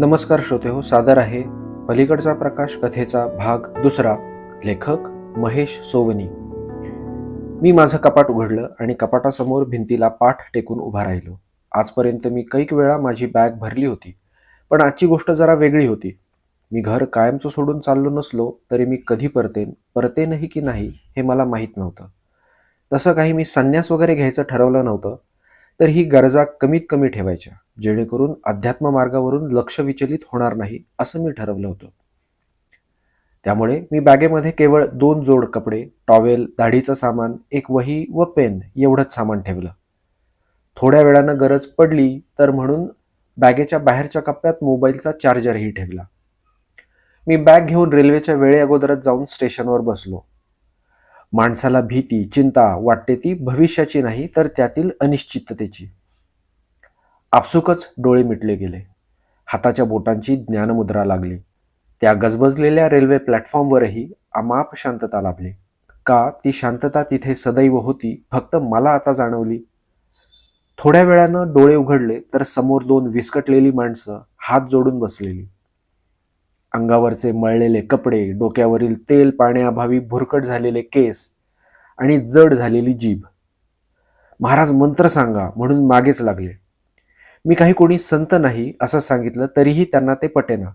नमस्कार श्रोते हो सादर आहे पलीकडचा प्रकाश कथेचा भाग दुसरा लेखक महेश सोवनी. मी माझं कपाट उघडलं आणि कपाटासमोर भिंतीला पाठ टेकून उभा राहिलो. आजपर्यंत मी कैक वेळा माझी बॅग भरली होती पण आजची गोष्ट जरा वेगळी होती. मी घर कायमचं सोडून चाललो नसलो तरी मी कधी परतेन परतेनही की नाही हे मला माहीत नव्हतं. तसं काही मी संन्यास वगैरे घ्यायचं ठरवलं नव्हतं तर ही गरजा कमीत कमी ठेवायच्या जेणेकरून अध्यात्म मार्गावरून लक्ष विचलित होणार नाही असं मी ठरवलं होतं. त्यामुळे मी बॅगेमध्ये केवळ दोन जोड कपडे टॉवेल दाढीचं सामान एक वही व पेन एवढंच सामान ठेवलं. थोड्या वेळानं गरज पडली तर म्हणून बॅगेच्या बाहेरच्या कप्प्यात मोबाईलचा चार्जरही ठेवला. मी बॅग घेऊन रेल्वेच्या वेळे अगोदरच जाऊन स्टेशनवर बसलो. माणसाला भीती चिंता वाटते ती भविष्याची नाही तर त्यातील अनिश्चिततेची. आपसुकच डोळे मिटले गेले. हाताच्या बोटांची ज्ञानमुद्रा लागली. त्या गजबजलेल्या रेल्वे प्लॅटफॉर्मवरही अमाप शांतता लाभली. का ती शांतता तिथे सदैव होती फक्त मला आता जाणवली? थोड्या वेळानं डोळे उघडले तर समोर दोन विस्कटलेली माणसं हात जोडून बसलेली. अंगावरचे मळलेले कपडे डोक्यावरील तेल पाण्याअभावी भुरकट झालेले केस आणि जड झालेली जीभ. महाराज मंत्र सांगा म्हणून मागेच लागले. मी काही कोणी संत नाही असं सांगितलं तरीही त्यांना ते पटेना.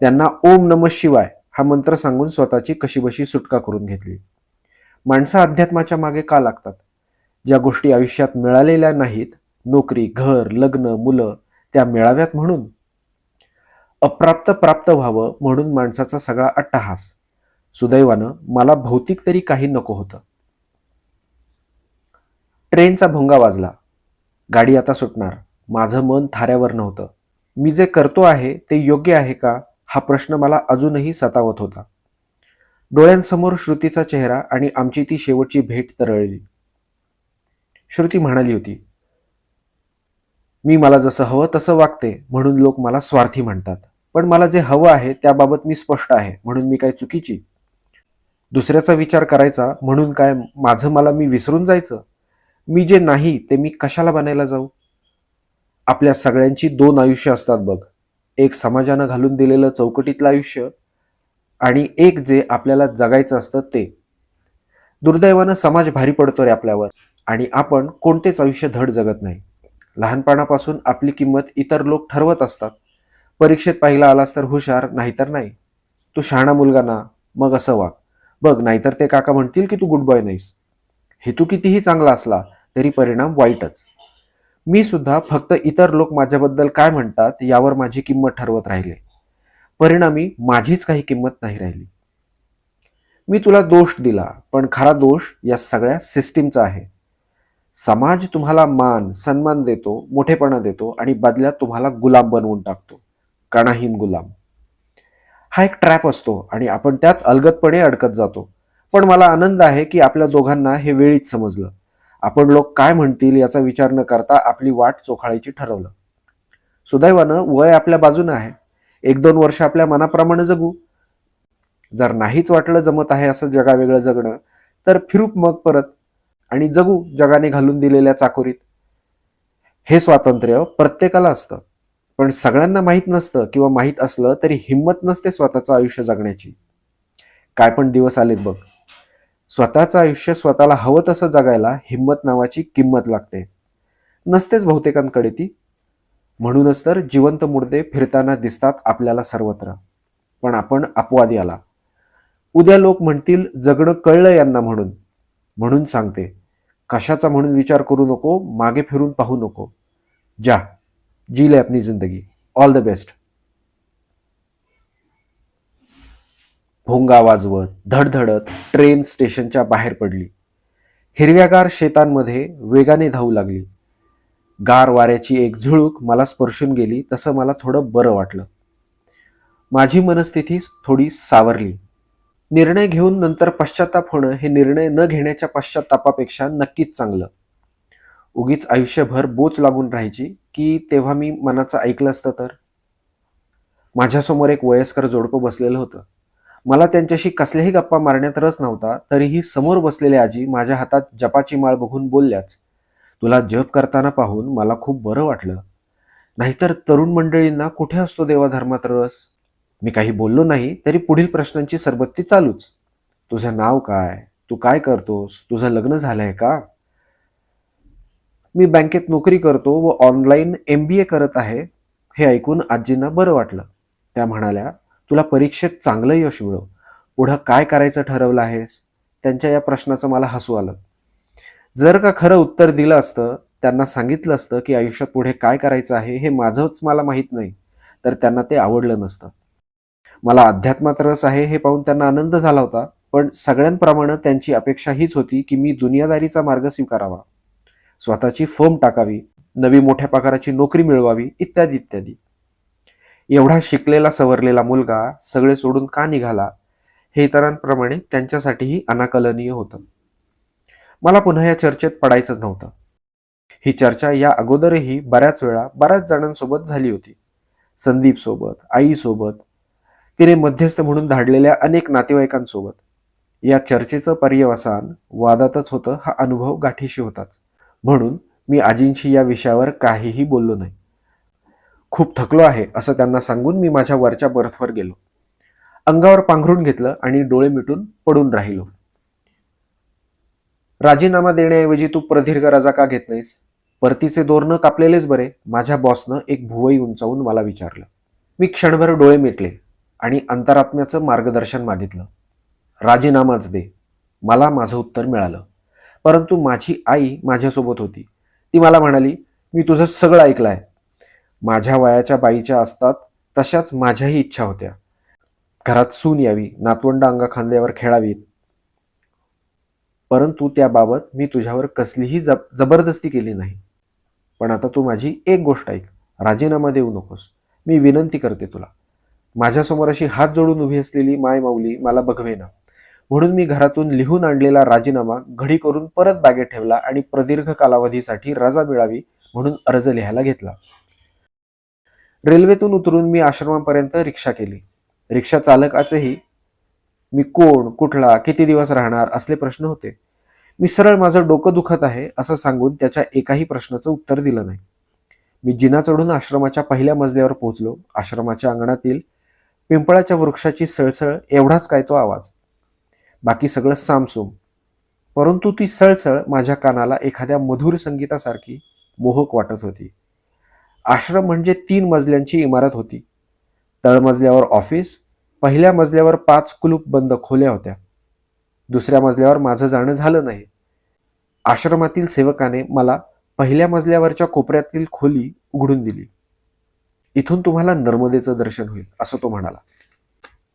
त्यांना ओम नम शिवाय हा मंत्र सांगून स्वतःची कशीबशी सुटका करून घेतली. माणसं अध्यात्माच्या मागे का लागतात? ज्या गोष्टी आयुष्यात मिळालेल्या नाहीत नोकरी घर लग्न मुलं त्या मिळाव्यात म्हणून? अप्राप्त प्राप्त व्हावं म्हणून माणसाचा सगळा अट्टहास. सुदैवानं मला भौतिक तरी काही नको होतं. ट्रेनचा भोंगा वाजला. गाडी आता सुटणार. माझं मन थाऱ्यावर नव्हतं. मी जे करतो आहे ते योग्य आहे का? हा प्रश्न मला अजूनही सतावत होता. डोळ्यांसमोर श्रुतीचा चेहरा आणि आमची ती शेवटची भेट तरळली. श्रुती म्हणाली होती मी मला जसं हवं तसं वागते म्हणून लोक मला स्वार्थी म्हणतात. पण मला जे हवं आहे त्याबाबत मी स्पष्ट आहे म्हणून मी काय चुकीची? दुसऱ्याचा विचार करायचा म्हणून काय माझं मला मी विसरून जायचं? मी जे नाही ते मी कशाला बनायला जाऊ? आपल्या सगळ्यांची दोन आयुष्य असतात बघ. एक समाजानं घालून दिलेलं चौकटीतलं आयुष्य आणि एक जे आपल्याला जगायचं असतं ते. दुर्दैवानं समाज भारी पडतो रे आपल्यावर आणि आपण कोणतेच आयुष्य धड जगत नाही. लहानपणापासून आपली किंमत इतर लोक ठरवत असतात. परीक्षेत पाहिला आलास तर हुशार नाहीतर नाही. तू शहाणा मुलगा ना मग असं वाग बघ नाहीतर ते काका म्हणतील की तू गुड बॉय नाहीस. हेतू कितीही चांगला असला तरी परिणाम वाईटच. मी सुद्धा फक्त इतर लोक माझ्याबद्दल काय म्हणतात यावर माझी किंमत ठरवत राहिले. परिणामी माझीच काही किंमत नाही राहिली. मी तुला दोष दिला पण खरा दोष या सगळ्या सिस्टीमचा आहे. समाज तुम्हाला मान सन्मान देतो मोठेपणा देतो आणि बदल्यात तुम्हाला गुलाम बनवून टाकतो. कणाहीन गुलाम. हा एक ट्रॅप असतो आणि आपण त्यात अलगतपणे अडकत जातो. पण मला आनंद आहे की आपल्या दोघांना हे वेळीच समजलं. आपण लोक काय म्हणतील याचा विचार न करता आपली वाट चोखाळायची ठरवलं. सुदैवानं वय आपल्या बाजूनं आहे. एक दोन वर्ष आपल्या मनाप्रमाणे जगू. जर नाहीच वाटलं जमत आहे असं जगावेगळं जगणं तर फिरू मग परत आणि जगू जगाने घालून दिलेल्या चाकोरीत. हे स्वातंत्र्य प्रत्येकाला असतं. पण सगळ्यांना माहीत नसतं किंवा माहीत असलं तरी हिंमत नसते स्वतःचं आयुष्य जगण्याची. काय पण दिवस आलेत बघ. स्वतःचं आयुष्य स्वतःला हवं तसं जगायला हिंमत नावाची किंमत लागते. नसतेच बहुतेकांकडे ती. म्हणूनच तर जिवंत मुर्दे फिरताना दिसतात आपल्याला सर्वत्र. पण आपण अपवादी आला उद्या लोक म्हणतील जगणं कळलं यांना म्हणून. म्हणून सांगते कशाचा म्हणून विचार करू नको मागे फिरून पाहू नको. जा. जी ले अपनी जिंदगी। ऑल द बेस्ट भोंगा वाजवत धडधडत ट्रेन स्टेशनच्या बाहेर पडली. हिरव्यागार शेतांमध्ये वेगाने धावू लागली. गार वाऱ्याची एक झुळूक मला स्पर्शून गेली तसं मला थोडं बरं वाटलं. माझी मनस्थिती थोडी सावरली. निर्णय घेऊन नंतर पश्चाताप होणं हे निर्णय न घेण्याच्या पश्चातापापेक्षा नक्कीच चांगलं. उगीच आयुष्यभर बोच लागून राहायची की तेव्हा मी मनाचं ऐकलं असतं तर? माझ्यासमोर एक वयस्कर जोडकं बसलेलं होतं. मला त्यांच्याशी कसल्याही गप्पा मारण्यात रस नव्हता तरीही समोर बसलेली आजी माझ्या हातात जपाची माळ बघून बोलल्याच तुला जप करताना पाहून मला खूप बरं वाटलं. नाहीतर तरुण मंडळींना कुठे असतो देवाधर्मात रस? मी काही बोललो नाही तरी पुढील प्रश्नांची सरबत्ती चालूच. तुझं नाव काय? तू काय करतोस? तुझं लग्न झालंय का? मी बँकेत नोकरी करतो व ऑनलाईन एम बी ए करत आहे हे ऐकून आजींना बरं वाटलं. त्या म्हणाल्या तुला परीक्षेत चांगलं यश मिळव. पुढं काय करायचं ठरवलं आहेस? त्यांच्या या प्रश्नाचं मला हसू आलं. जर का खरं उत्तर दिलं असतं त्यांना सांगितलं असतं की आयुष्यात पुढे काय करायचं आहे हे माझंच मला माहीत नाही तर त्यांना ते आवडलं नसतं. मला अध्यात्मात रस आहे हे पाहून त्यांना आनंद झाला होता पण सगळ्यांप्रमाणे त्यांची अपेक्षा हीच होती की मी दुनियादारीचा मार्ग स्वीकारावा. स्वतःची फर्म टाकावी नवी मोठ्या पगाराची नोकरी मिळवावी इत्यादी इत्यादी. एवढा शिकलेला सवरलेला मुलगा सगळे सोडून का निघाला? हे इतरांप्रमाणे त्यांच्यासाठीही अनाकलनीय होतं. मला पुन्हा या चर्चेत पडायचंच नव्हतं. ही चर्चा या अगोदरही बऱ्याच वेळा बऱ्याच जणांसोबत झाली होती. संदीप सोबत तिने मध्यस्थ म्हणून धाडलेल्या अनेक नातेवाईकांसोबत. या चर्चेचं पर्यवसान वादातच होतं हा अनुभव गाठीशी होताच. म्हणून मी आजींशी या विषयावर काहीही बोललो नाही. खूप थकलो आहे असं त्यांना सांगून मी माझ्या वरच्या बर्थवर गेलो. अंगावर पांघरून घेतलं आणि डोळे मिटून पडून राहिलो. राजीनामा देण्याऐवजी तू प्रदीर्घ रजा का घेत नाहीस? परतीचे दोरनं कापलेलेच बरे माझ्या बॉसनं एक भुवई उंचावून मला विचारलं. मी क्षणभर डोळे मिटले आणि अंतरात्म्याचं मार्गदर्शन मागितलं. राजीनामाच दे मला माझं उत्तर मिळालं. परंतु माझी आई माझ्यासोबत होती. ती मला म्हणाली मी तुझं सगळं ऐकलं आहे माझ्या वयाच्या बाईच्या असतात तशाच माझ्याही इच्छा होत्या. घरात सून यावी नातवंड अंगा खांद्यावर खेळावीत परंतु त्याबाबत मी तुझ्यावर कसलीही जब जबरदस्ती केली नाही. पण आता तू माझी एक गोष्ट ऐक. राजीनामा देऊ नकोस. मी विनंती करते तुला. माझ्यासमोर अशी हात जोडून उभी असलेली माय माऊली मला बघवेना म्हणून मी घरातून लिहून आणलेला राजीनामा घडी करून परत बॅगेत ठेवला आणि प्रदीर्घ कालावधीसाठी रजा मिळावी म्हणून अर्ज लिहायला घेतला. रेल्वेतून उतरून मी आश्रमापर्यंत रिक्षा केली. रिक्षा चालकाचेही मी कोण कुठला किती दिवस राहणार? असले प्रश्न होते. मी सरळ माझं डोकं दुखत आहे असं सांगून त्याच्या एकाही प्रश्नाचं उत्तर दिलं नाही. मी जिना चढून आश्रमाच्या पहिल्या मजल्यावर पोहोचलो. आश्रमाच्या अंगणातील पिंपळाच्या वृक्षाची सळसळ एवढाच काय तो आवाज. बाकी सगळं सामसूम. परंतु ती सळसळ माझ्या कानाला एखाद्या मधुर संगीतासारखी मोहक वाटत होती. आश्रम म्हणजे तीन मजल्यांची इमारत होती. तळमजल्यावर ऑफिस पहिल्या मजल्यावर पाच कुलूप बंद खोल्या होत्या. दुसऱ्या मजल्यावर माझं जाणं झालं नाही. आश्रमातील सेवकाने मला पहिल्या मजल्यावरच्या कोपऱ्यातील खोली उघडून दिली. इथून तुम्हाला नर्मदेचं दर्शन होईल असं तो म्हणाला.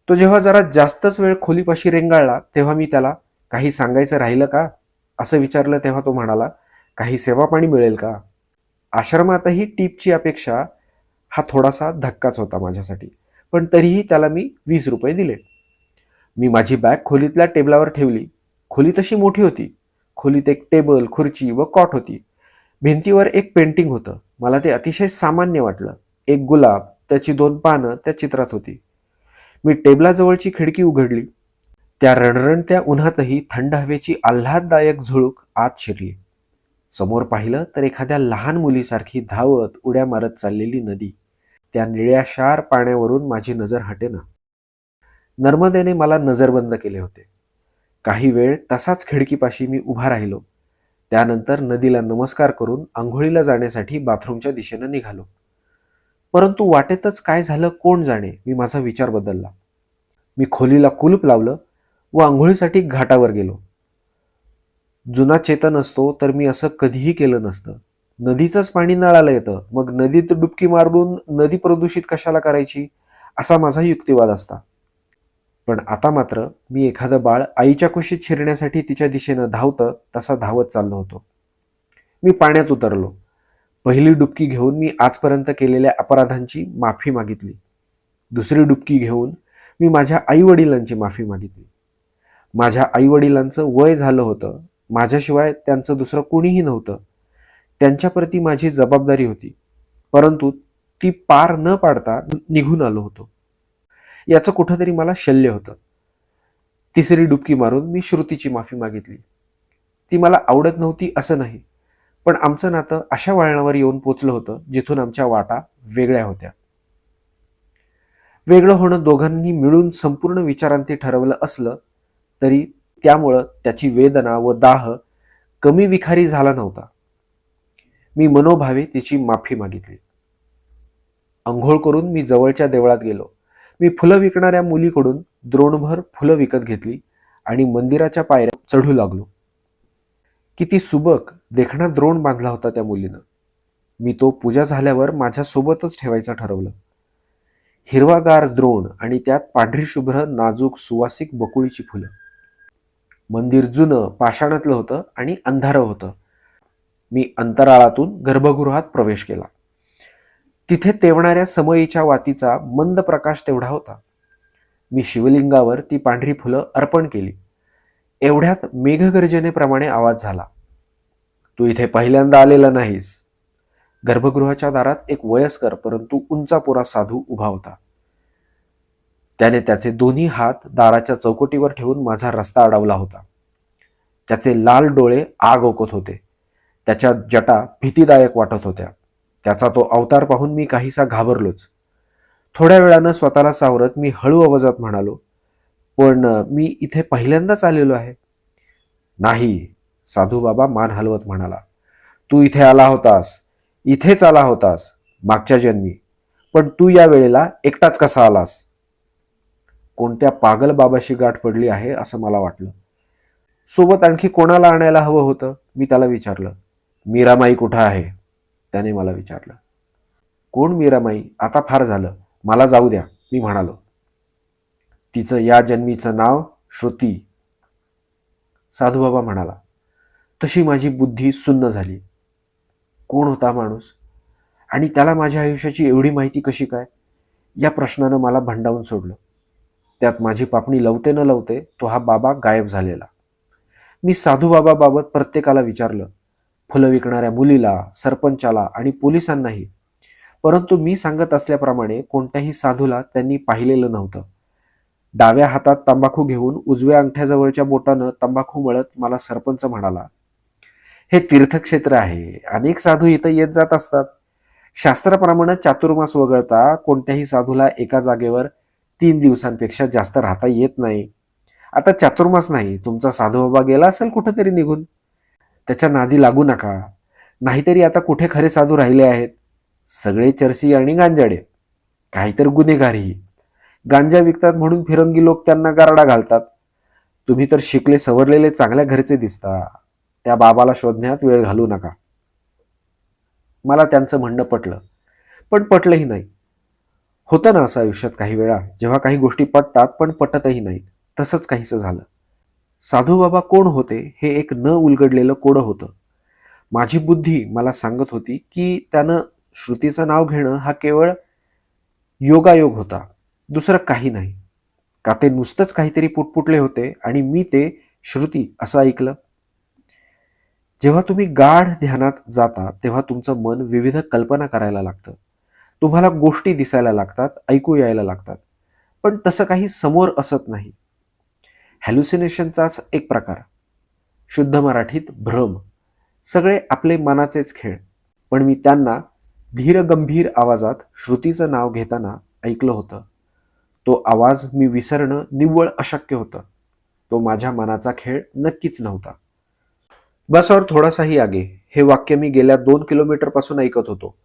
तो जेव्हा जरा जास्तच वेळ खोलीपाशी रेंगाळला तेव्हा मी त्याला काही सांगायचं राहिलं का? असं विचारलं तेव्हा तो म्हणाला काही सेवा पाणी मिळेल का? आश्रमातही टीपची अपेक्षा हा थोडासा धक्काच होता माझ्यासाठी पण तरीही त्याला मी वीस रुपये दिले. मी माझी बॅग खोलीतल्या टेबलावर ठेवली. खोली तशी मोठी होती. खोलीत एक टेबल खुर्ची व कॉट होती. भिंतीवर एक पेंटिंग होतं. मला ते अतिशय सामान्य वाटलं. एक गुलाब त्याची दोन पानं त्या चित्रात होती. मी टेबलाजवळची खिडकी उघडली. त्या रणरणत्या उन्हातही थंड हवेची आल्हाददायक झुळूक आत शिरली. समोर पाहिलं तर एखाद्या लहान मुलीसारखी धावत उड्या मारत चाललेली नदी. त्या निळ्याशार पाण्यावरून माझी नजर हटेना. नर्मदेने मला नजरबंद केले होते. काही वेळ तसाच खिडकीपाशी मी उभा राहिलो. त्यानंतर नदीला नमस्कार करून आंघोळीला जाण्यासाठी बाथरूमच्या दिशेनं निघालो. परंतु वाटेतच काय झालं कोण जाणे? मी माझा विचार बदलला. मी खोलीला कुलूप लावलं व आंघोळीसाठी घाटावर गेलो. जुना चेतन असतो तर मी असं कधीही केलं नसतं. नदीचंच पाणी नळाला येतं. मग नदीत डुबकी मारून नदी प्रदूषित कशाला करायची? असा माझा युक्तिवाद असता. पण आता मात्र मी एखादं बाळ आईच्या कुशीत शिरण्यासाठी तिच्या दिशेनं धावतं तसा धावत चाललो होतो. मी पाण्यात उतरलो. पहिली डुबकी घेऊन मी आजपर्यंत केलेल्या अपराधांची माफी मागितली. दुसरी डुबकी घेऊन मी माझ्या आईवडिलांची माफी मागितली. माझ्या आईवडिलांचं वय झालं होतं. माझ्याशिवाय त्यांचं दुसरं कुणीही नव्हतं. त्यांच्याप्रती माझी जबाबदारी होती. परंतु ती पार न पाडता निघून आलो होतो. याचं कुठंतरी मला शल्य होतं. तिसरी डुबकी मारून मी श्रुतीची माफी मागितली. ती मला आवडत नव्हती असं नाही. पण आमचं नातं अशा वळणावर येऊन पोचलं होतं जिथून आमच्या वाटा वेगळ्या होत्या. वेगळं होणं दोघांनी मिळून संपूर्ण विचारांती ठरवलं असलं तरी त्यामुळं त्याची वेदना व दाह कमी विखारी झाला नव्हता. मी मनोभावे तिची माफी मागितली. अंघोळ करून मी जवळच्या देवळात गेलो. मी फुलं विकणाऱ्या मुलीकडून द्रोणभर फुलं विकत घेतली आणि मंदिराच्या पायऱ्या चढू लागलो. किती सुबक देखणा द्रोण बांधला होता त्या मुलीनं. मी तो पूजा झाल्यावर माझ्यासोबतच ठेवायचं ठरवलं. हिरवागार द्रोण आणि त्यात पांढरी शुभ्र नाजूक सुवासिक बकुळीची फुलं. मंदिर जुनं पाषाणातलं होतं आणि अंधारं होतं. मी अंतराळातून गर्भगृहात प्रवेश केला. तिथे तेवणाऱ्या समयीच्या वातीचा मंद प्रकाश तेवढा होता. मी शिवलिंगावर ती पांढरी फुलं अर्पण केली. एवढ्यात मेघगर्जनेप्रमाणे आवाज झाला. तू इथे पहिल्यांदा आलेला नाहीस. गर्भगृहाच्या दारात एक वयस्कर परंतु उंचापुरा साधू उभा होता. त्याने त्याचे दोन्ही हात दाराच्या चौकटीवर ठेवून माझा रस्ता अडवला होता. त्याचे लाल डोळे आग ओकत होते. त्याच्या जटा भीतीदायक वाटत होत्या. त्याचा तो अवतार पाहून मी काहीसा घाबरलोच. थोड्या वेळानं स्वतःला सावरत मी हळू आवाजात म्हणालो पण मी इथे पहिल्यांदाच आलेलो आहे. नाही साधू बाबा मान हलवत म्हणाला. तू इथे आला होतास. इथेच आला होतास मागच्या जन्मी. पण तू या वेळेला एकटाच कसा आलास? कोणत्या पागल बाबाशी गाठ पडली आहे असं मला वाटलं. सोबत आणखी कोणाला आणायला हवं होतं? मी त्याला विचारलं. मीरामाई कुठं आहे? त्याने मला विचारलं. कोण मीरामाई? आता फार झालं. मला जाऊ द्या मी म्हणालो. तिचं या जन्मीचं नाव श्रुती. साधूबाबा म्हणाला तशी माझी बुद्धी सुन्न झाली. कोण होता माणूस? आणि त्याला माझ्या आयुष्याची एवढी माहिती कशी काय? या प्रश्नानं मला भंडावून सोडलं. त्यात माझी पापणी लवते न लवते तो हा बाबा गायब झालेला. मी साधूबाबाबाबत प्रत्येकाला विचारलं. फुलं विकणाऱ्या मुलीला सरपंचाला आणि पोलिसांनाही. परंतु मी सांगत असल्याप्रमाणे कोणत्याही साधूला त्यांनी पाहिलेलं नव्हतं. डाव्या हातात तंबाखू घेऊन उजव्या अंगठ्याजवळच्या बोटानं तंबाखू मळत मला सरपंच म्हणाला हे तीर्थक्षेत्र आहे. अनेक साधू इथं येत जात असतात. शास्त्राप्रमाणे चातुर्मास वगळता कोणत्याही साधूला एका जागेवर तीन दिवसांपेक्षा जास्त राहता येत नाही. आता चातुर्मास नाही तुमचा साधू बाबा गेला असेल कुठंतरी निघून. त्याच्या नादी लागू नका. नाहीतरी आता कुठे खरे साधू राहिले आहेत. सगळे चर्सी आणि गांजाडे. काहीतर गुन्हेगारही. गांजा विकतात म्हणून फिरंगी लोक त्यांना गारडा घालतात. तुम्ही तर शिकले सवरलेले चांगल्या घरचे दिसता. त्या बाबाला शोधण्यात वेळ घालू नका. मला त्यांचं म्हणणं पटलं. पण पटलंही नाही. होतं ना असं आयुष्यात काही वेळा जेव्हा काही गोष्टी पटतात पण पटतही नाहीत. तसंच काहीसं झालं. साधू बाबा कोण होते हे एक न उलगडलेलं कोडं होतं. माझी बुद्धी मला सांगत होती की त्यानं श्रुतीचं नाव घेणं हा केवळ योगायोग होता. दुसरं काही नाही. का ते नुसतंच काहीतरी पुटपुटले होते आणि मी ते श्रुती असं ऐकलं? जेव्हा तुम्ही गाढ ध्यानात जाता तेव्हा तुमचं मन विविध कल्पना करायला लागतं. तुम्हाला गोष्टी दिसायला लागतात ऐकू यायला लागतात. पण तसं काही समोर असत नाही. हॅल्युसिनेशनचाच एक प्रकार. शुद्ध मराठीत भ्रम. सगळे आपले मनाचेच खेळ. पण मी त्यांना धीरगंभीर आवाजात श्रुतीचं नाव घेताना ऐकलं होतं. तो आवाज मी विसरणं निव्वळ अशक्य होतं. तो माझ्या मनाचा खेळ नक्कीच नव्हता. बस और थोडासाही आगे हे वाक्य मी गेल्या दोन किलोमीटरपासून ऐकत होतो.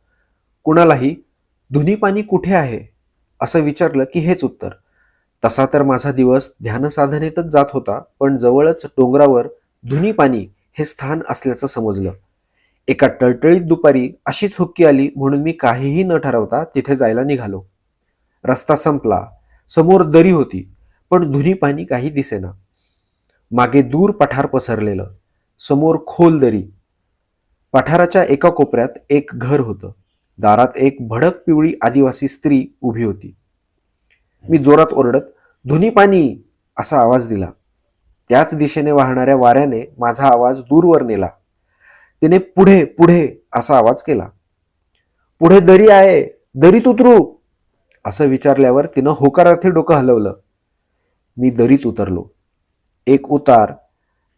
कुणालाही धुनी पाणी कुठे आहे? असं विचारलं की हेच उत्तर. तसा तर माझा दिवस ध्यानसाधनेतच जात होता पण जवळच डोंगरावर धुनी पाणी हे स्थान असल्याचं समजलं. एका टळटळीत दुपारी अशीच हुक्की आली म्हणून मी काहीही न ठरवता तिथे जायला निघालो. रस्ता संपला. समोर दरी होती पण धुनी पाणी काही दिसेना. मागे दूर पठार पसरलेलं समोर खोल दरी. पठाराच्या एका कोपऱ्यात एक घर होतं. दारात एक भडक पिवळी आदिवासी स्त्री उभी होती. मी जोरात ओरडत धुनी पाणी! असा आवाज दिला. त्याच दिशेने वाहणाऱ्या वाऱ्याने माझा आवाज दूरवर नेला. तिने पुढे पुढे! असा आवाज केला. पुढे दरी आहे दरीत उतरू! असं विचारल्यावर तिनं होकारार्थी डोकं हलवलं. मी दरीत उतरलो. एक उतार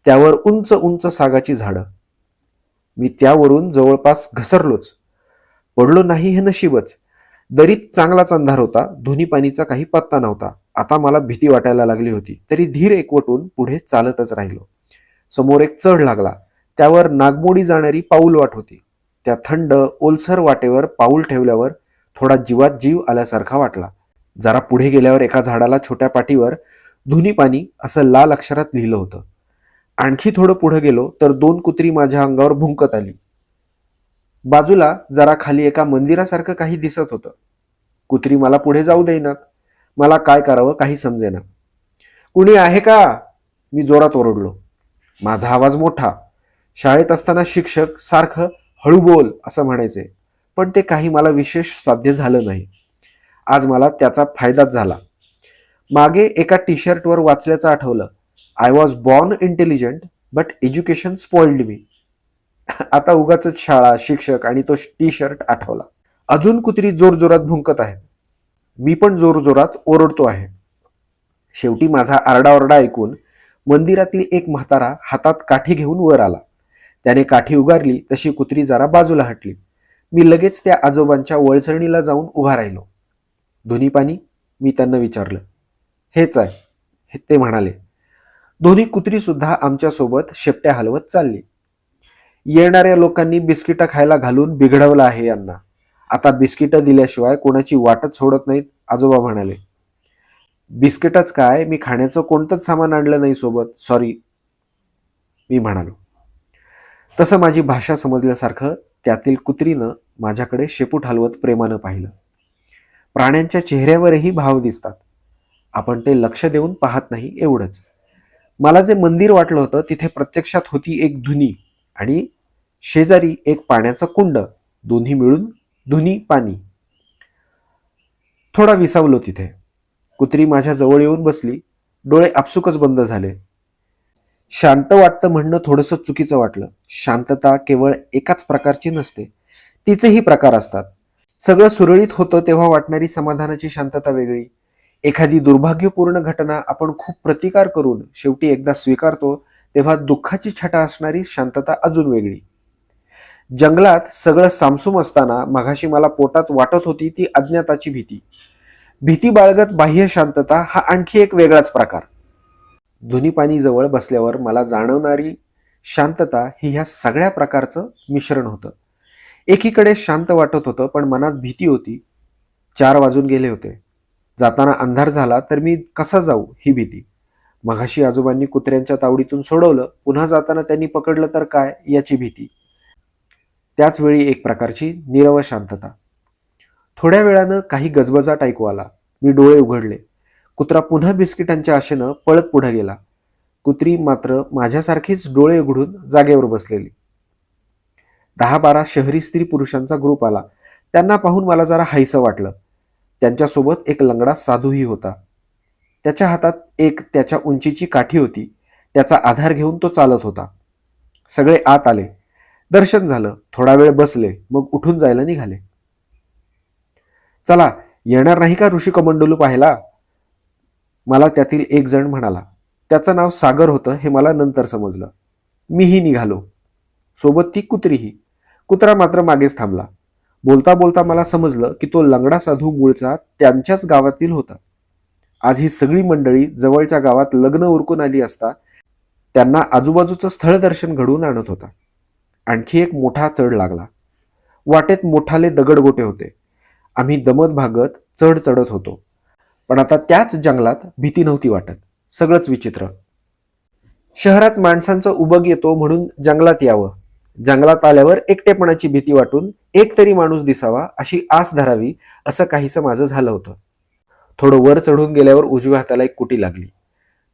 त्यावर उंच उंच सागाची झाडं. मी त्यावरून जवळपास घसरलोच. पडलो नाही हे नशीबच. दरीत चांगलाच अंधार होता दोन्ही पाणीचा काही पत्ता नव्हता. आता मला भीती वाटायला लागली होती तरी धीर एकवटून पुढे चालतच राहिलो. समोर एक चढ लागला. त्यावर नागमोडी जाणारी पाऊल वाट होती. त्या थंड ओलसर वाटेवर पाऊल ठेवल्यावर थोडा जीवात जीव आल्यासारखा वाटला. जरा पुढे गेल्यावर एका झाडाला छोट्या पाठीवर धुनी पाणी असं लाल अक्षरात लिहिलं होतं. आणखी थोडं पुढे गेलो तर दोन कुत्री माझ्या अंगावर भुंकत आली. बाजूला जरा खाली एका मंदिरासारखं काही दिसत होतं. कुत्री मला पुढे जाऊ देईनात मला काय करावं काही समजेना. कुणी आहे का? मी जोरात ओरडलो. माझा आवाज मोठा. शाळेत असताना शिक्षक सारखं हळू बोल असं म्हणायचे. पण ते काही मला विशेष साध्य झालं नाही. आज मला त्याचा फायदाच झाला. मागे एका टी शर्टवर वाचल्याचं आठवलं. I was born intelligent but education spoiled मी आता उगाच शाळा शिक्षक आणि तो टी शर्ट आठवला. अजून कुत्री जोरजोरात भुंकत आहेत मी पण जोरजोरात ओरडतो आहे. शेवटी माझा आरडाओरडा ऐकून मंदिरातील एक म्हातारा हातात काठी घेऊन वर आला. त्याने काठी उगारली तशी कुत्री जरा बाजूला हटली. मी लगेच त्या आजोबांच्या वळसणीला जाऊन उभा राहिलो. दोन्ही पाणी? मी त्यांना विचारलं. हेच आहे हे ते म्हणाले. दोन्ही कुत्रीसुद्धा आमच्यासोबत शेपट्या हलवत चालली. येणाऱ्या लोकांनी बिस्किटं खायला घालून बिघडवलं आहे यांना. आता बिस्किटं दिल्याशिवाय कोणाची वाटच सोडत नाहीत आजोबा म्हणाले. बिस्किटच काय? मी खाण्याचं कोणतंच सामान आणलं नाही सोबत. सॉरी मी म्हणालो. तसं माझी भाषा समजल्यासारखं त्यातील कुत्रीनं माझ्याकडे शेपूट हलवत प्रेमानं पाहिलं. प्राण्यांच्या चेहऱ्यावरही भाव दिसतात. आपण ते लक्ष देऊन पाहत नाही एवढंच. मला जे मंदिर वाटलं होतं तिथे प्रत्यक्षात होती एक धुनी आणि शेजारी एक पाण्याचं कुंड दोन्ही मिळून धुनी पाणी. थोडा विसावलो तिथे. कुत्री माझ्या जवळ येऊन बसली. डोळे आपसुकच बंद झाले. शांत वाटतं म्हणणं थोडंसं चुकीचं वाटलं. शांतता केवळ एकाच प्रकारची नसते. तिचेही प्रकार असतात. सगळं सुरळीत होतं तेव्हा वाटणारी समाधानाची शांतता वेगळी. एखादी दुर्भाग्यपूर्ण घटना आपण खूप प्रतिकार करून शेवटी एकदा स्वीकारतो तेव्हा दुःखाची छटा असणारी शांतता अजून वेगळी. जंगलात सगळं सामसूम असताना मघाशी मला पोटात वाटत होती ती अज्ञाताची भीती. भीती बाळगत बाह्य शांतता हा आणखी एक वेगळाच प्रकार. धुनीपाणी जवळ बसल्यावर मला जाणवणारी शांतता ही ह्या सगळ्या प्रकारचं मिश्रण होतं. एकीकडे शांत वाटत होतं पण मनात भीती होती. चार वाजून गेले होते. जाताना अंधार झाला तर मी कसा जाऊ ही भीती. मघाशी आजोबांनी कुत्र्यांच्या तावडीतून सोडवलं पुन्हा जाताना त्यांनी पकडलं तर काय याची भीती. त्याच वेळी एक प्रकारची निरव शांतता. थोड्या वेळानं काही गजबजाट ऐकू आला. मी डोळे उघडले. कुत्रा पुन्हा बिस्किटांच्या आशेनं पळत पुढे गेला. कुत्री मात्र माझ्यासारखीच डोळे उघडून जागेवर बसलेली. दहा बारा शहरी स्त्री पुरुषांचा ग्रुप आला. त्यांना पाहून मला जरा हायसं वाटलं. त्यांच्यासोबत एक लंगडा साधूही होता. त्याच्या हातात एक त्याच्या उंचीची काठी होती. त्याचा आधार घेऊन तो चालत होता. सगळे आत आले. दर्शन झालं. थोडा वेळ बसले. मग उठून जायला निघाले. चला येणार नाही का ऋषी कमंडलू पाहायला? मला त्यातील एक जण म्हणाला. त्याचं नाव सागर होतं हे मला नंतर समजलं. मीही निघालो. सोबत ती कुत्रीही. कुत्रा मात्र मागेच थांबला. बोलता बोलता मला समजलं की तो लंगडा साधू मूळचा त्यांच्याच गावातील होता. आज ही सगळी मंडळी जवळच्या गावात लग्न उरकून आली असता त्यांना आजूबाजूचं स्थळ दर्शन घडवून आणत होता. आणखी एक मोठा चढ लागला. वाटेत मोठाले दगडगोटे होते. आम्ही दमत भागत चढ चढत होतो. पण आता त्याच जंगलात भीती नव्हती वाटत. सगळंच विचित्र. शहरात माणसांचं उबग येतो म्हणून जंगलात यावं. जंगलात आल्यावर एकटेपणाची भीती वाटून एक तरी माणूस दिसावा अशी आस धरावी असं काहीसं माझं झालं होतं. थोडं वर चढून गेल्यावर उजव्या हाताला एक कुटी लागली.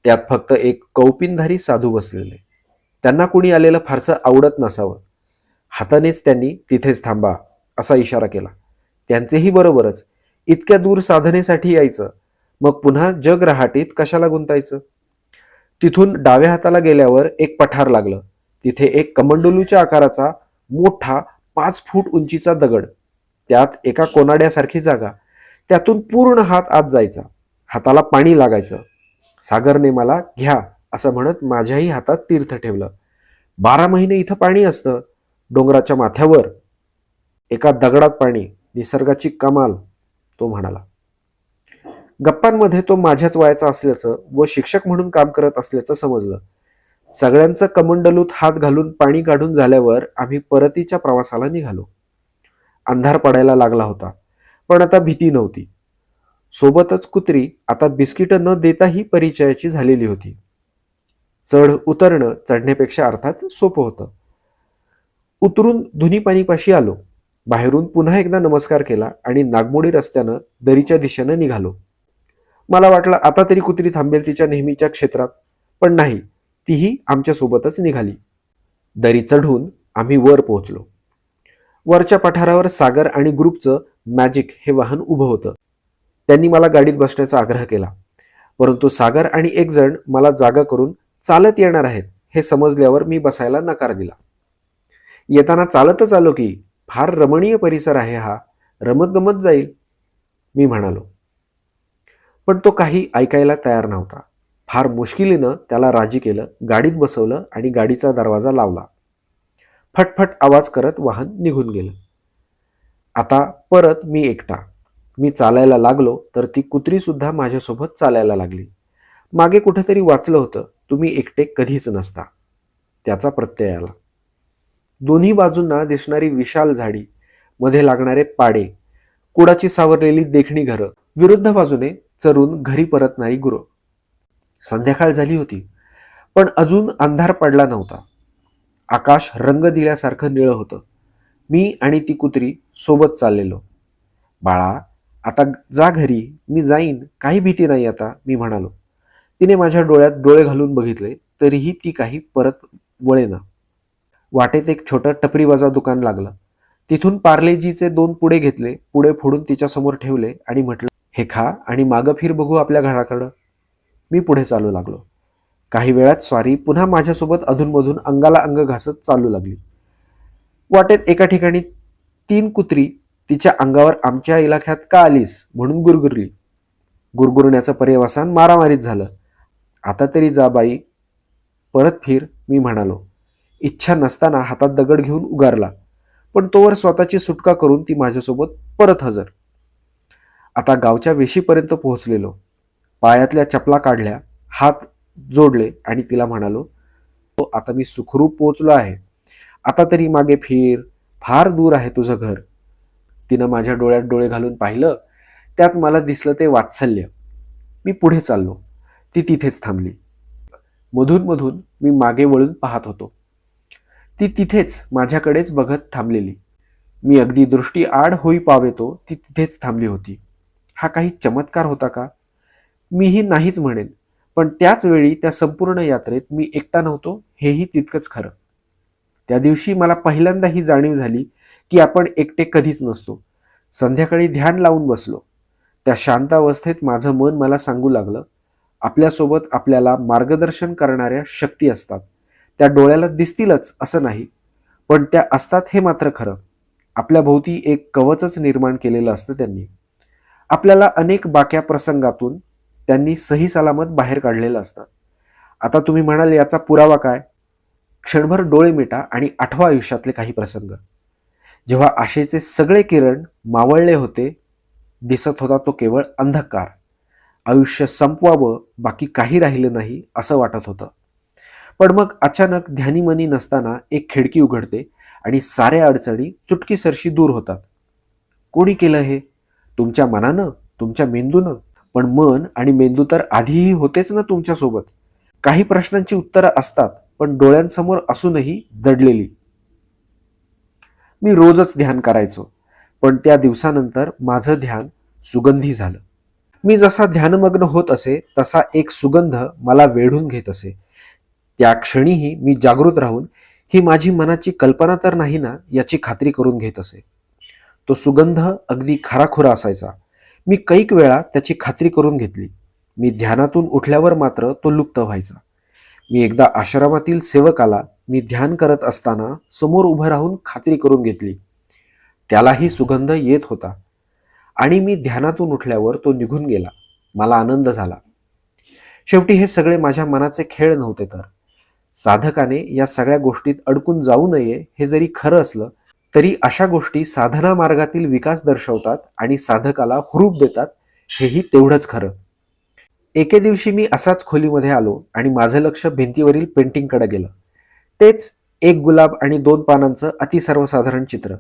त्यात फक्त एक कौपिनधारी साधू बसलेले. त्यांना कुणी आलेलं फारसं आवडत नसावं. हातानेच त्यांनी तिथेच थांबा असा इशारा केला. त्यांचेही बरोबरच. इतक्या दूर साधनेसाठी यायचं. मग पुन्हा जग रहाटीत कशाला गुंतायचं? तिथून डाव्या हाताला गेल्यावर एक पठार लागलं. तिथे एक कमंडलूच्या आकाराचा मोठा पाच फूट उंचीचा दगड. त्यात एका कोनाड्यासारखी जागा. त्यातून पूर्ण हात आत जायचा. हाताला पाणी लागायचं. सागरने मला घ्या असं म्हणत माझ्याही हातात तीर्थ ठेवलं. बारा महिने इथं पाणी असतं. डोंगराच्या माथ्यावर. एका दगडात पाणी. निसर्गाची कमाल तो म्हणाला. गप्पांमध्ये तो माझ्याच वयाचा असल्याचं व शिक्षक म्हणून काम करत असल्याचं समजलं. सगळ्यांचं कमंडलूत हात घालून पाणी काढून झाल्यावर आम्ही परतीच्या प्रवासाला निघालो. अंधार पडायला लागला होता पण आता भीती नव्हती. सोबतच कुत्री आता बिस्किट न देताही परिचयाची झालेली होती. चढ उतरणं चढण्यापेक्षा अर्थात सोपं होतं. उतरून धुनीपाणीपाशी आलो. बाहेरून पुन्हा एकदा नमस्कार केला आणि नागमोडी रस्त्यानं दरीच्या दिशेनं निघालो. मला वाटलं आता तरी कुत्री थांबेल तिच्या नेहमीच्या क्षेत्रात पण नाही. तीही आमच्यासोबतच निघाली. दरी चढून आम्ही वर पोहोचलो. वरच्या पठारावर सागर आणि ग्रुपचं मॅजिक हे वाहन उभं होतं. त्यांनी मला गाडीत बसण्याचा आग्रह केला. परंतु सागर आणि एक जण मला जागा करून चालत येणार आहेत हे समजल्यावर मी बसायला नकार दिला. येताना चालतच आलो की फार रमणीय परिसर आहे हा. रमत गमत जाईल मी म्हणालो. पण तो काही ऐकायला तयार नव्हता. फार मुश्किलीनं त्याला राजी केलं गाडीत बसवलं आणि गाडीचा दरवाजा लावला. फटफट आवाज करत वाहन निघून गेलं. आता परत मी एकटा. मी चालायला लागलो तर ती कुत्रीसुद्धा माझ्यासोबत चालायला लागली. मागे कुठेतरी वाचलं होतं तुम्ही एकटे कधीच नसता. त्याचा प्रत्यय आला. दोन्ही बाजूंना दिसणारी विशाल झाडी मध्ये लागणारे पाडे कुडाची सावरलेली देखणी घरं विरुद्ध बाजूने चरून घरी परतणारी गुरं. संध्याकाळ झाली होती. पण अजून अंधार पडला नव्हता. आकाश रंग दिल्यासारखं निळं होतं. मी आणि ती कुत्री सोबत चाललेलो. बाळा आता जा घरी. मी जाईन. काही भीती नाही आता मी म्हणालो. तिने माझ्या डोळ्यात डोळे घालून बघितले तरीही ती काही परत वळेना. वाटेत एक छोटं टपरीवाजा दुकान लागलं. तिथून पार्लेजीचे दोन पुढे घेतले पुढे फोडून तिच्यासमोर ठेवले आणि म्हटलं हे खा आणि मागं फिर बघू आपल्या घराकडं. मी पुढे चालू लागलो. काही वेळात स्वारी पुन्हा माझ्यासोबत अधूनमधून अंगाला अंग घासत चालू लागली. वाटेत एका ठिकाणी तीन कुत्री तिच्या अंगावर आमच्या इलाख्यात का आलीस म्हणून गुरगुरली. गुरगुरण्याचं पर्यवसान मारामारीत झालं. आता तरी जा बाई. परत फिर मी म्हणालो. इच्छा नसताना हातात दगड घेऊन उगारला. पण तोवर स्वतःची सुटका करून ती माझ्यासोबत परत हजर. आता गावच्या वेशीपर्यंत पोहोचलेलो. पायातल्या चपला काढल्या हात जोडले आणि तिला म्हणालो तो आता मी सुखरूप पोचलो आहे. आता तरी मागे फिर फार दूर आहे तुझं घर. तिनं माझ्या डोळ्यात डोळे घालून पाहिलं. त्यात मला दिसलं ते वात्सल्य. मी पुढे चाललो. ती तिथेच थांबली. मधून मधून मी मागे वळून पाहत होतो. ती तिथेच माझ्याकडेच बघत थांबलेली. मी अगदी दृष्टी आड होई पावेतो ती तिथेच थांबली होती. हा काही चमत्कार होता का? मीही नाहीच म्हणेन. पण त्याच वेळी त्या संपूर्ण यात्रेत मी एकटा नव्हतो हेही तितकंच खरं. त्या दिवशी मला पहिल्यांदा ही जाणीव झाली की आपण एकटे कधीच नसतो. संध्याकाळी ध्यान लावून बसलो. त्या शांत अवस्थेत माझं मन मला सांगू लागलं आपल्यासोबत आपल्याला मार्गदर्शन करणाऱ्या शक्ती असतात. त्या डोळ्याला दिसतीलच असं नाही पण त्या असतात हे मात्र खरं. आपल्या भोवती एक कवचच निर्माण केलेलं असतं त्यांनी. आपल्याला अनेक बाक्या प्रसंगातून त्यांनी सही सलामत बाहेर काढलेलं असतं. आता तुम्ही म्हणाल याचा पुरावा काय? क्षणभर डोळे मिटा आणि आठवा आयुष्यातले काही प्रसंग. जेव्हा आशेचे सगळे किरण मावळले होते दिसत होता तो केवळ अंधकार. आयुष्य संपवावं बाकी काही राहिलं नाही असं वाटत होतं. पण मग अचानक ध्यानीमनी नसताना एक खिडकी उघडते आणि साऱ्या अडचणी चुटकीसरशी दूर होतात. कोणी केलं हे? तुमच्या मनानं? तुमच्या मेंदूनं? पण मन आणि मेंदू तर आधीही होतेच ना तुमच्यासोबत काही प्रश्नांची उत्तरं असतात पण डोळ्यांसमोर असूनही दडलेली. मी रोजच ध्यान करायचो पण त्या दिवसानंतर माझं ध्यान सुगंधी झालं. मी जसा ध्यानमग्न होत असे तसा एक सुगंध मला वेढून घेत असे. त्या क्षणीही मी जागृत राहून ही माझी मनाची कल्पना तर नाही ना याची खात्री करून घेत असे. तो सुगंध अगदी खराखुरा असायचा. मी कैक वेळा त्याची खात्री करून घेतली. मी ध्यानातून उठल्यावर मात्र तो लुप्त व्हायचा. मी एकदा आश्रमातील सेवकाला मी ध्यान करत असताना समोर उभं राहून खात्री करून घेतली. त्यालाही सुगंध येत होता आणि मी ध्यानातून उठल्यावर तो निघून गेला. मला आनंद झाला. शेवटी हे सगळे माझ्या मनाचे खेळ नव्हते तर. साधकाने या सगळ्या गोष्टीत अडकून जाऊ नये हे जरी खरं असलं तरी अशा गोष्टी साधना मार्गातील विकास दर्शवतात आणि साधकाला हुरूप देतात हेही तेवढंच खरं. एके दिवशी मी असाच खोलीमध्ये आलो आणि माझं लक्ष भिंतीवरील पेंटिंगकडे गेलं. तेच एक गुलाब आणि दोन पानांचं अतिसर्वसाधारण चित्र.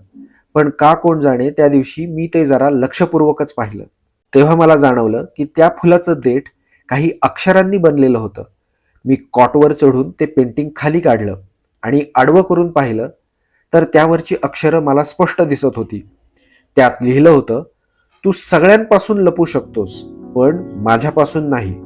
पण का कोण जाणे त्या दिवशी मी ते जरा लक्षपूर्वकच पाहिलं. तेव्हा मला जाणवलं की त्या फुलाचं देठ काही अक्षरांनी बनलेलं होतं. मी कॉटवर चढून ते पेंटिंग खाली काढलं आणि आडवं करून पाहिलं तर त्यावरची अक्षरं मला स्पष्ट दिसत होती. त्यात लिहिलं होतं तू सगळ्यांपासून लपू शकतोस पण माझ्यापासून नाही.